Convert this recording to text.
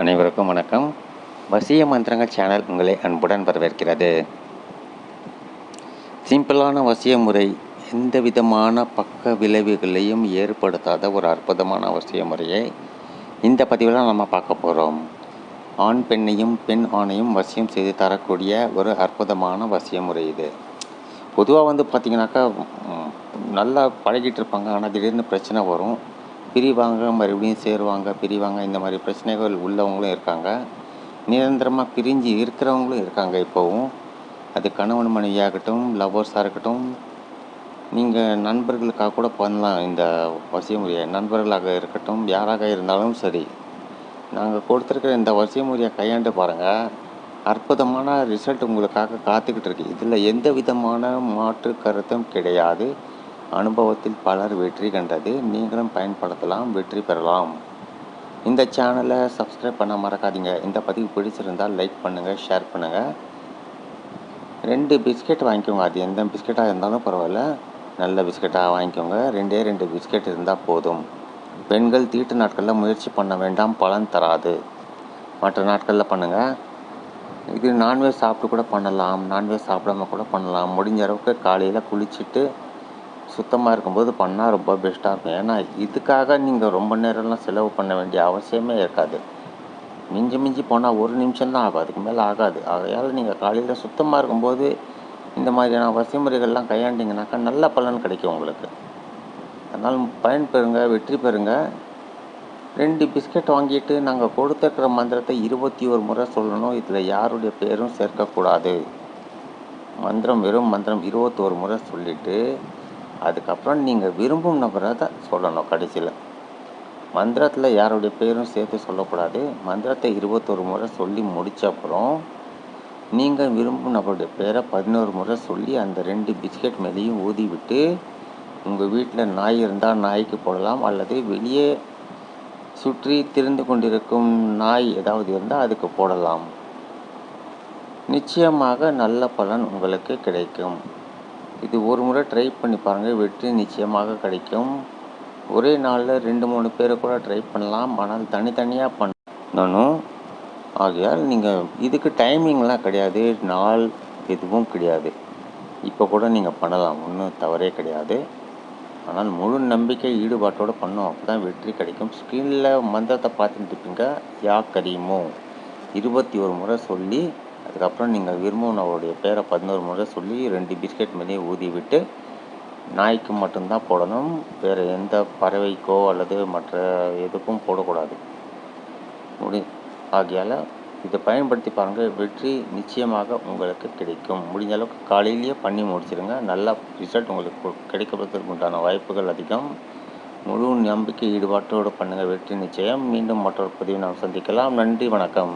அனைவருக்கும் வணக்கம். வசிய மந்திரங்கள் சேனல் உங்களை அன்புடன் வரவேற்கிறது. சிம்பிளான வசிய முறை எந்த விதமான பக்க விளைவுகளையும் ஏற்படுத்தாத ஒரு அற்புதமான வசிய முறையை இந்த பதிவில் நம்ம பார்க்க போகிறோம் ஆண் பெண்ணையும் பெண் ஆணையும் வசியம் செய்து தரக்கூடிய ஒரு அற்புதமான வசிய முறை இது. பொதுவாக வந்து பார்த்திங்கனாக்கா நல்லா பழகிட்டு இருப்பாங்க. ஆனால் திடீர்னு பிரச்சனை வரும். பிரிவாங்க மறுபடியும் சேருவாங்க பிரிவாங்க இந்த மாதிரி பிரச்சனைகள் உள்ளவங்களும் இருக்காங்க. நிரந்தரமாக பிரிஞ்சு இருக்கிறவங்களும் இருக்காங்க இப்போவும். அது கணவன் மனைவியாகட்டும் லவ்வர்ஸாக இருக்கட்டும் நீங்கள் நண்பர்களுக்காக கூட பண்ணலாம் இந்த வரிசைமுறையை நண்பர்களாக இருக்கட்டும் யாராக இருந்தாலும் சரி. நாங்கள் கொடுத்துருக்கிற இந்த வரிசைமுறையை கையாண்டு பாருங்கள் அற்புதமான ரிசல்ட் உங்களுக்காக காத்துக்கிட்டு இருக்கு. இதில் எந்த விதமான மாற்று கருத்தும் கிடையாது. அனுபவத்தில் பலர் வெற்றி கண்டது. நீங்களும் பயன்படுத்தலாம் வெற்றி பெறலாம். இந்த சேனலை சப்ஸ்கிரைப் பண்ண மறக்காதீங்க. இந்த பதிவு பிடிச்சிருந்தால் லைக் பண்ணுங்கள் ஷேர் பண்ணுங்கள் ரெண்டு பிஸ்கெட் வாங்கிக்கோங்க. அது எந்த பிஸ்கெட்டாக இருந்தாலும் பரவாயில்ல. நல்ல பிஸ்கெட்டாக வாங்கிக்கோங்க. ரெண்டே ரெண்டு பிஸ்கெட் இருந்தால் போதும். பெண்கள் தீட்டு நாட்களில் முயற்சி பண்ண வேண்டாம் பலன் தராது. மற்ற நாட்களில் பண்ணுங்கள் இது நான்வெஜ் சாப்பிட்டு கூட பண்ணலாம். நான்வெஜ் சாப்பிடாம கூட பண்ணலாம். முடிஞ்ச அளவுக்கு காலையில் குளிச்சுட்டு சுத்தமாக இருக்கும்போது பண்ணால் ரொம்ப பெஸ்ட்டாக இருக்கும். ஏன்னா இதுக்காக நீங்கள் ரொம்ப நேரம்லாம் செலவு பண்ண வேண்டிய அவசியமே இருக்காது. மிஞ்சி மிஞ்சி போனால் ஒரு நிமிஷம் தான் ஆகும். அதுக்கு மேலே ஆகாது. ஆகையால் நீங்கள் காலையில் சுத்தமாக இருக்கும்போது இந்த மாதிரியான வசிமுறைகள்லாம் கையாண்டிங்கனாக்கா நல்ல பலன் கிடைக்கும் உங்களுக்கு. அதனால் பயன்பெறுங்க வெற்றி பெறுங்க. ரெண்டு பிஸ்கட் வாங்கிட்டு நாங்கள் கொடுத்துருக்கிற மந்திரத்தை இருபத்தி ஒரு முறை சொல்லணும். இதில் யாருடைய பேரும் சேர்க்கக்கூடாது. மந்திரம் வெறும் மந்திரம் இருபத்தோரு முறை சொல்லிவிட்டு அதுக்கப்புறம் நீங்கள் விரும்பும் நபரை தான் சொல்லணும் கடைசியில். மந்திரத்தில் யாருடைய பேரும் சேர்த்து சொல்லக்கூடாது. மந்திரத்தை இருபத்தொரு முறை சொல்லி முடிச்ச அப்புறம் நீங்கள் விரும்பும் நபருடைய பேரை பதினோரு முறை சொல்லி அந்த ரெண்டு பிஸ்கெட் மேலேயும் ஊதி விட்டு உங்கள் வீட்டில் நாய் இருந்தால் நாய்க்கு போடலாம் அல்லது வெளியே சுற்றி திரிந்து கொண்டிருக்கும் நாய் ஏதாவது இருந்தால் அதுக்கு போடலாம். நிச்சயமாக நல்ல பலன் உங்களுக்கு கிடைக்கும். இது ஒரு முறை ட்ரை பண்ணி பாருங்கள் வெற்றி நிச்சயமாக கிடைக்கும். ஒரே நாளில் ரெண்டு மூணு பேரை கூட ட்ரை பண்ணலாம். ஆனால் தனித்தனியாக பண்ணணும். ஆகையால் நீங்கள் இதுக்கு டைமிங்லாம் கிடையாது. நாள் எதுவும் கிடையாது. இப்போ கூட நீங்கள் பண்ணலாம். ஒன்றும் தவறே கிடையாது. ஆனால் முழு நம்பிக்கை ஈடுபாட்டோடு பண்ணோம் அப்போ தான் வெற்றி கிடைக்கும். ஸ்க்ரீனில் மந்திரத்தை பார்த்துட்டு இருப்பீங்க. யா கரீமோ. இருபத்தி ஒரு முறை சொல்லி அதுக்கப்புறம் நீங்கள் விரும்பினவருடைய பேரை பதினோரு முறை சொல்லி ரெண்டு பிஸ்கெட் மேலே ஊதிவிட்டு நாய்க்கு மட்டும்தான் போடணும் வேறு எந்த பறவைக்கோ அல்லது மற்ற எதுக்கும் போடக்கூடாது. முடி ஆகையால் இதை பயன்படுத்தி பாருங்கள் வெற்றி நிச்சயமாக உங்களுக்கு கிடைக்கும். முடிஞ்ச அளவுக்கு காலையிலேயே பண்ணி முடிச்சிடுங்க நல்ல ரிசல்ட் உங்களுக்கு கிடைக்கிறதுக்கு உண்டான வாய்ப்புகள் அதிகம். முழு நம்பிக்கை ஈடுபாட்டோடு பண்ணுங்கள். வெற்றி நிச்சயம். மீண்டும் மற்றொரு பதிவு நாம் சந்திக்கலாம். நன்றி வணக்கம்.